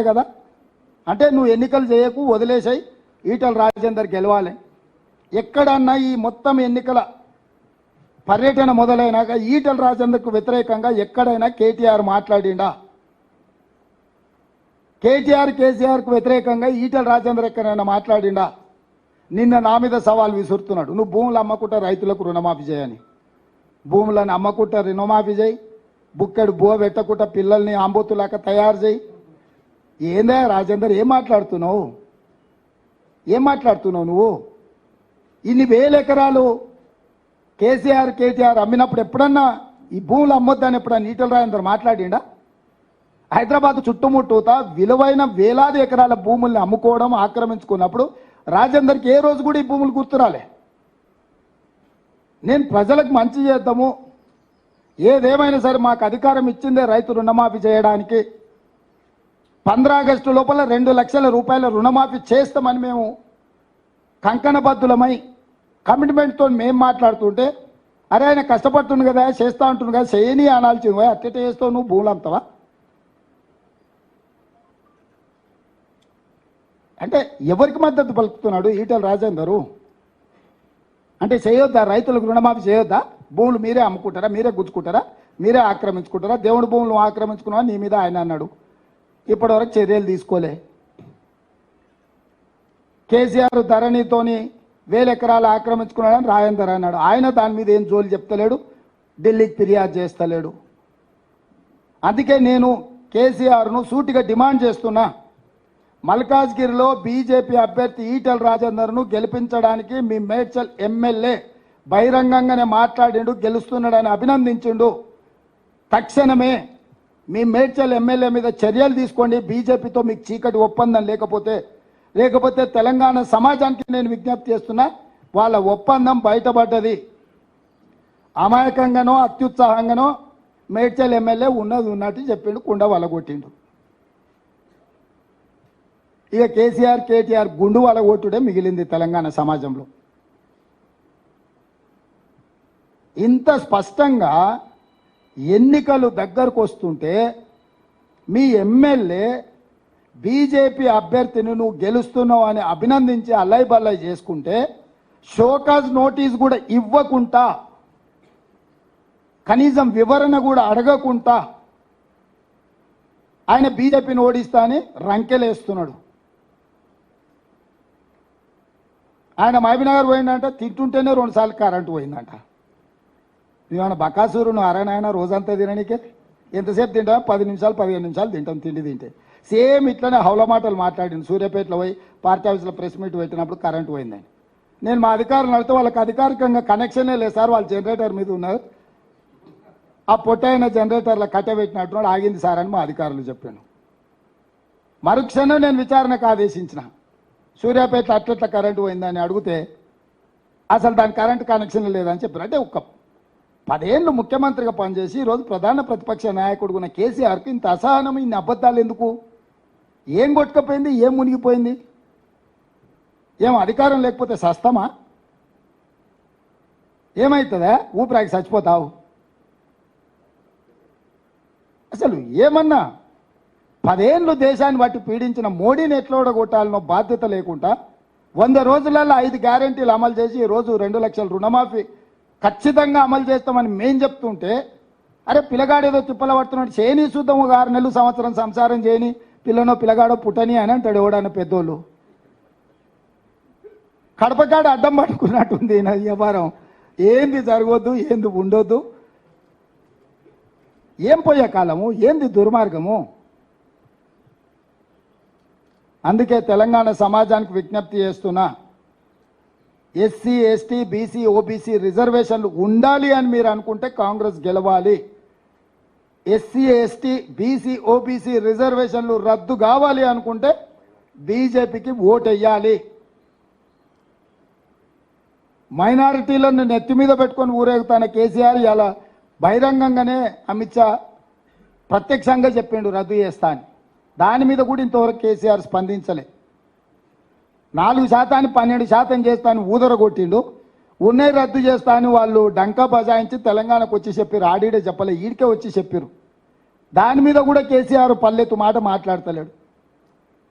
కదా? అంటే నువ్వు ఎన్నికలు చేయకు వదిలేసాయి ఈటల రాజేందర్ గెలవాలి. ఎక్కడన్నా ఈ మొత్తం ఎన్నికల పర్యటన మొదలైనాక ఈటల రాజేందర్కు వ్యతిరేకంగా ఎక్కడైనా కేటీఆర్ మాట్లాడిండా? కేటీఆర్ కేసీఆర్కు వ్యతిరేకంగా ఈటల రాజేందర్ ఎక్కడైనా మాట్లాడిండా? నిన్న నా మీద సవాల్ విసురుతున్నాడు. నువ్వు భూములు అమ్మకుంటా రైతులకు రుణమాఫీ చేయని. భూములను అమ్మకుంటా రుణమాఫీ చేయి. బుక్కెడు బువ పెట్టకుండా పిల్లల్ని ఆంబోతులాక తయారు చేయి. ఏందా రాజేందర్ ఏం మాట్లాడుతున్నావు? ఏం మాట్లాడుతున్నావు నువ్వు? ఇన్ని వేల ఎకరాలు కేసీఆర్ కేటీఆర్ అమ్మినప్పుడు ఎప్పుడన్నా ఈ భూములు అమ్మొద్దని ఎప్పుడన్నా నీటల రాజేందర్ మాట్లాడిండా? హైదరాబాద్ చుట్టుముట్టూత విలువైన వేలాది ఎకరాల భూముల్ని అమ్ముకోవడం ఆక్రమించుకున్నప్పుడు రాజేందర్కి ఏ రోజు కూడా ఈ భూములు గుర్తురాలే నేను ప్రజలకు మంచి చేద్దాము. ఏదేమైనా సరే మాకు అధికారం ఇచ్చిందే రైతు రుణమాఫీ చేయడానికి. ఆగస్టు లోపల రెండు లక్షల రూపాయల రుణమాఫీ చేస్తామని మేము కంకణబద్ధులమై కమిట్మెంట్తో మేము మాట్లాడుతుంటే అరే ఆయన కష్టపడుతుంది కదా చేస్తా ఉంటుంది కదా చేయని అనాల్సింది అట్టెట చేస్తావు నువ్వు? భూములు అంటే ఎవరికి మద్దతు పలుకుతున్నాడు ఈటల రాజేందరు? అంటే చేయొద్దా? రైతులకు రుణమాఫీ చేయొద్దా? భూములు మీరే అమ్ముకుంటారా? మీరే గుచ్చుకుంటారా? మీరే ఆక్రమించుకుంటారా? దేవుడి భూములు ఆక్రమించుకున్నావా? నీ మీద ఆయన అన్నాడు. ఇప్పటివరకు చర్యలు తీసుకోలే. కేసీఆర్ ధరణితోని వేల ఎకరాలు ఆక్రమించుకున్నాడని రాజేందర్ అన్నాడు. ఆయన దాని మీద ఏం జోలు చెప్తలేడు ఢిల్లీకి ఫిర్యాదు చేస్తలేడు. అందుకే నేను కేసీఆర్ను సూటిగా డిమాండ్ చేస్తున్నా. మల్కాజ్గిరిలో బీజేపీ అభ్యర్థి ఈటల రాజేందర్ను గెలిపించడానికి మీ మేడ్చల్ ఎమ్మెల్యే బహిరంగంగానే మాట్లాడిండు గెలుస్తున్నాడని అభినందించిండు. తక్షణమే మీ మేడ్చల్ ఎమ్మెల్యే మీద చర్యలు తీసుకోండి. బీజేపీతో మీకు చీకటి ఒప్పందం లేకపోతే లేకపోతే తెలంగాణ సమాజానికి నేను విజ్ఞప్తి చేస్తున్నా వాళ్ళ ఒప్పందం బయటపడ్డది. అమాయకంగానో అత్యుత్సాహంగానో మేడ్చల్ ఎమ్మెల్యే ఉన్నది ఉన్నట్టు చెప్పిండు కుండ వలగొట్టిండు. ఇక కేసీఆర్ కేటీఆర్ గుండు వలగొట్టుడే మిగిలింది తెలంగాణ సమాజంలో. ఇంత స్పష్టంగా ఎన్నికలు దగ్గరకు వస్తుంటే మీ ఎమ్మెల్యే బీజేపీ అభ్యర్థిని నువ్వు గెలుస్తున్నావు అని అభినందించి అల్లై బల్లై చేసుకుంటే షోకాజ్ నోటీస్ కూడా ఇవ్వకుండా కనీసం వివరణ కూడా అడగకుండా ఆయన బీజేపీని ఓడిస్తా అని రంకెలేస్తున్నాడు. ఆయన మహబీనగర్ పోయిందంట తింటుంటేనే రెండుసార్లు కరెంటు పోయిందంట. నువ్వేమన్నా బకాసూరు నువ్వు అరనాయన రోజంతా తిననీకే ఎంతసేపు తింటావు? పది నిమిషాలు పదిహేను నిమిషాలు తింటాం తిండి తింటే. సేమ్ ఇట్లనే హౌల మాటలు మాట్లాడింది. సూర్యాపేటలో పోయి పార్టీ ఆఫీస్లో ప్రెస్ మీట్ పెట్టినప్పుడు కరెంటు పోయిందని. నేను మా అధికారులు అడిగితే వాళ్ళకి అధికారికంగా కనెక్షనే లేదు సార్ వాళ్ళు జనరేటర్ మీద ఉన్నారు. ఆ పొట్టైన జనరేటర్ల కట్టబెట్టినట్టు ఆగింది సార్ అని మా అధికారులు చెప్పాను. మరుక్షణం నేను విచారణకు ఆదేశించిన. సూర్యాపేట అట్లట్ల కరెంటు పోయిందని అడిగితే అసలు దాని కరెంటు కనెక్షన్ లేదని చెప్పారు. అంటే ఒక పదేళ్ళు ముఖ్యమంత్రిగా పనిచేసి ఈరోజు ప్రధాన ప్రతిపక్ష నాయకుడు ఉన్న కేసీఆర్కి ఇంత అసహనం ఇన్ని అబద్ధాలు ఎందుకు? ఏం కొట్టుకపోయింది? ఏం మునిగిపోయింది? ఏం అధికారం లేకపోతే సస్తమా? ఏమవుతుందా ఊపిరాకి చచ్చిపోతావు. అసలు ఏమన్నా పదేళ్ళు దేశాన్ని బట్టి పీడించిన మోడీని ఎట్లా ఓడగొట్టాలనో బాధ్యత లేకుండా వంద రోజులలో ఐదు గ్యారెంటీలు అమలు చేసి ఈరోజు రోజు రెండు లక్షల రుణమాఫీ ఖచ్చితంగా అమలు చేస్తామని మేం చెప్తుంటే అరే పిల్లగాడేదో తిప్పల పడుతున్నాడు చేయని చూద్దాం ఒక ఆరు నెలలు సంవత్సరం సంసారం చేయని పిల్లనో పిల్లగాడో పుట్టని అని అంటాడు ఎవడన్న పెద్దోళ్ళు. కడపకాడ అడ్డం పట్టుకున్నట్టుంది నా వ్యాపారం. ఏంది జరగవద్దు ఏంది ఉండొద్దు? ఏం పోయే కాలము ఏంది దుర్మార్గము? అందుకే తెలంగాణ సమాజానికి విజ్ఞప్తి చేస్తున్నా. ఎస్సీ ఎస్టీ బీసీ ఓబీసీ రిజర్వేషన్లు ఉండాలి అని మీరు అనుకుంటే కాంగ్రెస్ గెలవాలి. ఎస్సీ ఎస్టీ బీసీ ఓబీసీ రిజర్వేషన్లు రద్దు కావాలి అనుకుంటే బీజేపీకి ఓటెయ్యాలి. మైనారిటీలను నెత్తి మీద పెట్టుకొని ఊరేగుతాన కేసీఆర్. ఇలా బహిరంగంగానే అమిత్ షా ప్రత్యక్షంగా చెప్పిండు రద్దు చేస్తా అని. దాని మీద కూడా ఇంతవరకు కేసీఆర్ స్పందించలే. నాలుగు శాతాన్ని పన్నెండు శాతం చేస్తాను ఊదరగొట్టిండు ఉన్నాయి రద్దు చేస్తాను వాళ్ళు డంకా బజాయించి తెలంగాణకు వచ్చి చెప్పారు ఆడిడే చెప్పలే ఈడికే వచ్చి చెప్పారు దాని మీద కూడా కేసీఆర్ పల్లెత్తు మాట మాట్లాడతలేడు.